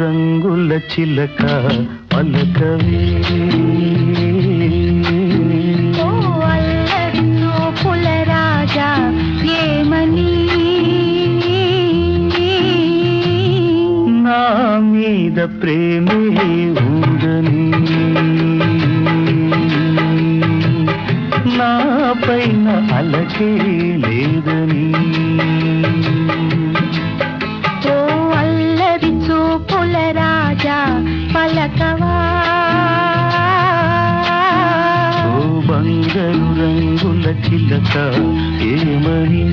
రంగుల చిలక పలకవే. మీద ప్రేమే ఉందని నా పైన అలకే లేదని. పలకవా? ఓ బంగారు రంగుల చిలక ఏమని?